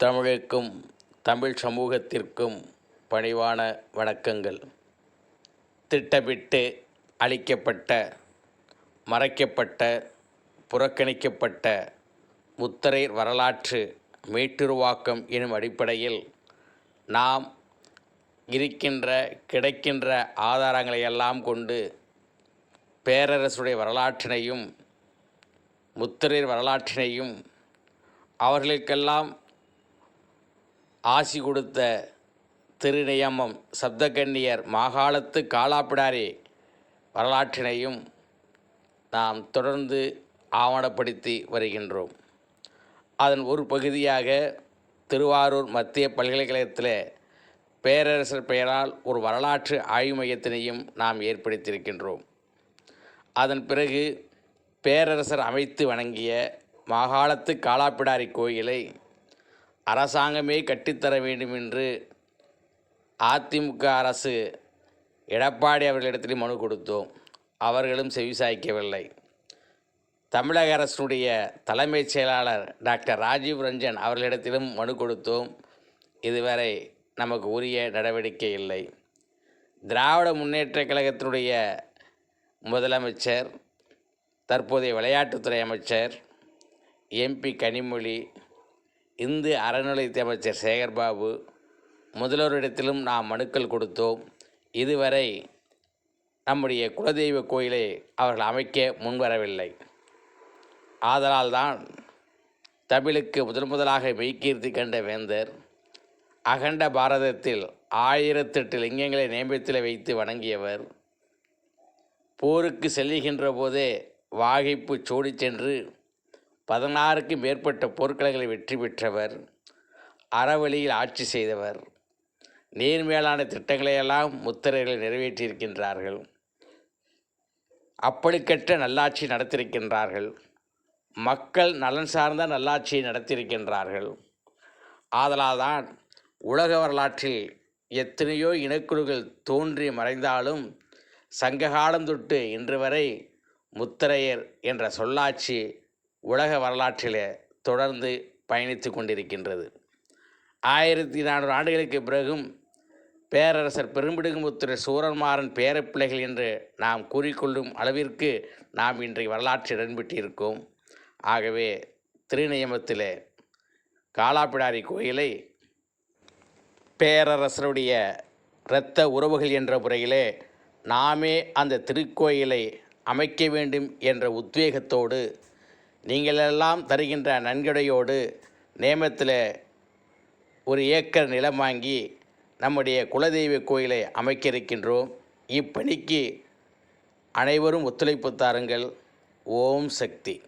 தமிழுக்கும் தமிழ் சமூகத்திற்கும் பணிவான வணக்கங்கள். திட்டமிட்டு அளிக்கப்பட்ட மறைக்கப்பட்ட புறக்கணிக்கப்பட்ட முத்திரை வரலாற்று மீட்டுருவாக்கம் எனும் அடிப்படையில் நாம் இருக்கின்ற கிடைக்கின்ற ஆதாரங்களை எல்லாம் கொண்டு பேரரசுடைய வரலாற்றினையும் முத்திரையர் வரலாற்றினையும் அவர்களுக்கெல்லாம் ஆசி கொடுத்த திருநியமம் சப்தகன்னியர் மாகாளத்து காலாப்பிடாரி வரலாற்றினையும் நாம் தொடர்ந்து ஆவணப்படுத்தி வருகின்றோம். அதன் ஒரு பகுதியாக திருவாரூர் மத்திய பல்கலைக்கழகத்தில் பேரரசர் பெயரால் ஒரு வரலாற்று ஆய்வு மையத்தினையும் நாம் ஏற்படுத்தியிருக்கின்றோம். அதன் பிறகு பேரரசர் அமைத்து வணங்கிய மாகாளத்து காலாப்பிடாரி கோயிலை அரசாங்கமே கட்டித்தர வேண்டும் என்று அதிமுக அரசு எடப்பாடி அவர்களிடத்தில் மனு கொடுத்தோம். அவர்களும் செவிசாய்க்கவில்லை தமிழக அரசுடைய தலைமைச் செயலாளர் டாக்டர் ராஜீவ் ரஞ்சன் அவர்களிடத்திலும் மனு கொடுத்தோம். இதுவரை நமக்கு உரிய நடவடிக்கை இல்லை. திராவிட முன்னேற்றக் கழகத்தினுடைய முதலமைச்சர் தற்போதைய விளையாட்டுத்துறை அமைச்சர் எம்பி கனிமொழி இந்து அறநிலையத்துறை அமைச்சர் சேகர்பாபு முதல்வரிடத்திலும் நாம் மனுக்கள் கொடுத்தோம். இதுவரை நம்முடைய குலதெய்வ கோயிலை அவர்கள் அமைக்க முன்வரவில்லை. ஆதலால்தான் தமிழுக்கு முதன் முதலாக மெய்கீர்த்தி கண்ட வேந்தர் அகண்ட பாரதத்தில் ஆயிரத்தெட்டு லிங்கங்களை நேமத்தில் வைத்து வணங்கியவர் போருக்கு செல்லுகின்ற போதே வாகைப்பு சோடி சென்று பதினாறுக்கு மேற்பட்ட போர்க்களங்களை வெற்றி பெற்றவர் அறவழியில் ஆட்சி செய்தவர் நேர்மேலான திட்டங்களையெல்லாம் முத்திரைகளை நிறைவேற்றியிருக்கின்றார்கள். அப்படிக்கற்ற நல்லாட்சி நடத்தியிருக்கின்றார்கள். மக்கள் நலன் சார்ந்த நல்லாட்சியை நடத்தியிருக்கின்றார்கள். ஆதலால்தான் உலக வரலாற்றில் எத்தனையோ இனக்குழுகள் தோன்றி மறைந்தாலும் சங்ககாலம் தொட்டு இன்று வரை முத்திரையர் என்ற சொல்லாட்சி உலக வரலாற்றிலே தொடர்ந்து பயணித்து கொண்டிருக்கின்றது. ஆயிரத்தி நானூறு ஆண்டுகளுக்கு பிறகும் பேரரசர் பெரும்பிடுகுமுத்திர சூரன்மாறன் பேரப்பிள்ளைகள் என்று நாம் கூறிக்கொள்ளும் அளவிற்கு நாம் இன்றைய வரலாற்று இடம்பெற்றிருக்கோம். ஆகவே திருநியமத்தில் காலாப்பிடாரி கோயிலை பேரரசருடைய இரத்த உறவுகள் என்ற முறையிலே நாமே அந்த திருக்கோயிலை அமைக்க வேண்டும் என்ற உத்வேகத்தோடு நீங்களெல்லாம் தருகின்ற நன்கொடையோடு நேமத்தில் ஒரு ஏக்கர் நிலம் வாங்கி நம்முடைய குலதெய்வ கோயிலை அமைக்க இருக்கின்றோம் இப்பணிக்கு அனைவரும் ஒத்துழைப்பு தாருங்கள். ஓம் சக்தி.